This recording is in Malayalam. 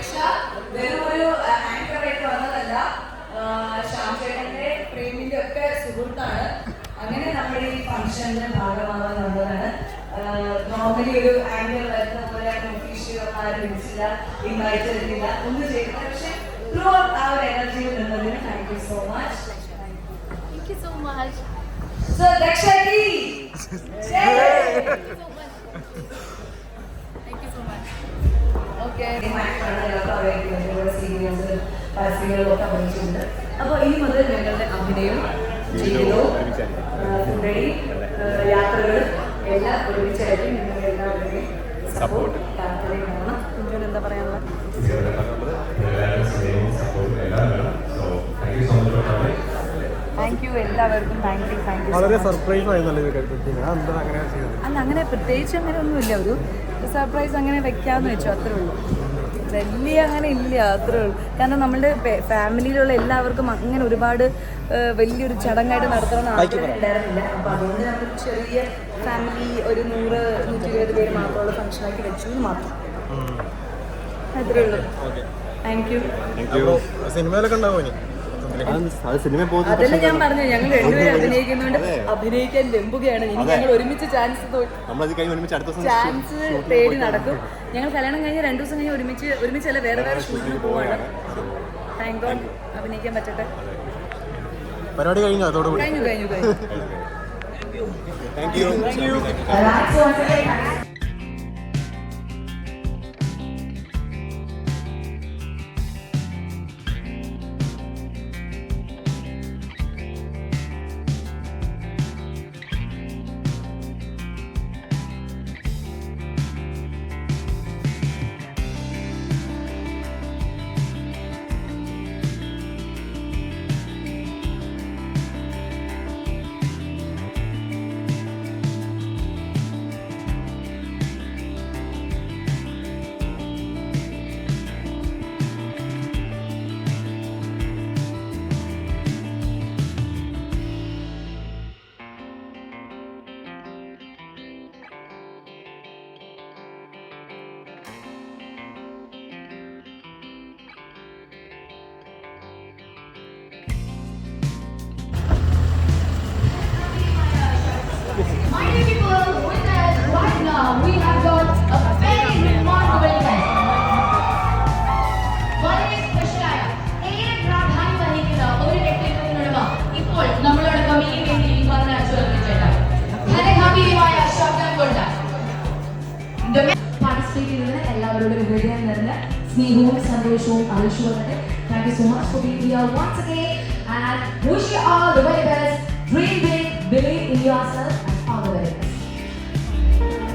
ദക്ഷ വെറും ഒരു ആങ്കർ ആയിട്ട് വന്നതല്ല ശ്യാംചേട്ടന്റെ പ്രേമിന്റെ ഒക്കെ സുഹൃത്താണ്. അങ്ങനെ നമ്മൾ ഈ ഫംഗ്ഷന്റെ ഭാഗമാവാൻ വന്നതാണ്. നോർമലി ഒരു ആങ്കർ വരുന്ന പോലെ ഒഫീഷ്യൽ ആരും വിളിച്ചില്ല ഇൻവൈറ്റ് ചെയ്തില്ല ഒന്നും ചെയ്തില്ല. പക്ഷെ ത്രൂ ആ ഒരു energy നിന്നതിന് thank you so much Thank you so much. So Daksha okay. Serials പരസ്യങ്ങളിലും ഒക്കെ അഭിനയിച്ചിട്ടുണ്ട് അപ്പോൾ ഇനി മുതൽ ഞങ്ങളുടെ അഭിനയം ജീവിതവും ഫുഡടി യാത്രകൾ എല്ലാം ഒരുമിച്ചായിരിക്കും. നിങ്ങളുടെ എല്ലാവരുടെയും സപ്പോർട്ട് കുഞ്ചോൻ എന്താ പറയാനുള്ളത്? എല്ലാവർക്കും താങ്ക് യു താങ്ക് യു വളരെ സർപ്രൈസ് അല്ല അങ്ങനെ പ്രത്യേകിച്ച് അങ്ങനെ ഒന്നുമില്ല. ഒരു സർപ്രൈസ് അങ്ങനെ വെക്കാന്ന് വെച്ചു അത്രേ ഉള്ളൂ. വലിയ അങ്ങനെ ഇല്ല അത്രേ ഉള്ളൂ. കാരണം നമ്മുടെ ഫാമിലിയിലുള്ള എല്ലാവർക്കും അങ്ങനെ ഒരുപാട് വലിയൊരു ചടങ്ങായിട്ട് നടത്തണമെന്ന് ആഗ്രഹം ഉണ്ടായിരുന്നില്ല. അപ്പോൾ അതുകൊണ്ട് നമ്മൾ ചെറിയ ഫാമിലി ഒരു നൂറ് നൂറ്റി ഇരുപത് പേര് മാത്രമുള്ള ഫംഗ്ഷനാക്കി വെച്ചു എന്ന് മാത്രം. അത്രേ ഉള്ളൂ. താങ്ക് യു സിനിമയിലൊക്കെ ഉണ്ടാവും അത് സിനിമ അതല്ല ഞാൻ പറഞ്ഞു ഞങ്ങൾ രണ്ടുപേരും അഭിനയിക്കുന്നുണ്ട് അഭിനയിക്കാൻ വെമ്പുകയാണ്. ഇനി. ഞങ്ങൾ ഒരുമിച്ച് ചാൻസ് നമ്മളത് കഴിഞ്ഞ് ഒരുമിച്ച് അടുത്ത ദിവസം ചാൻസ് തേടി നടക്കും. ഞങ്ങൾ കല്യാണം കഴിഞ്ഞ് രണ്ടു ദിവസം കഴിഞ്ഞ് ഒരുമിച്ച് ഒരുമിച്ചല്ല വേറെ വേറെ ഷൂട്ടിന് പോവാണ്. താങ്ക് ഗോഡ് അഭിനയിക്കാൻ പറ്റട്ടെ. പരിപാടി കഴിഞ്ഞോ അതോടുകൂടി? കഴിഞ്ഞു കഴിഞ്ഞു കഴിഞ്ഞു. താങ്ക് യു My ഹൃദയം നിറഞ്ഞ സ്നേഹവും സന്തോഷവും അറിയിച്ചു കൊള്ളട്ടെ thank you so much for being here once again and wish you all the very best dream big believe in yourself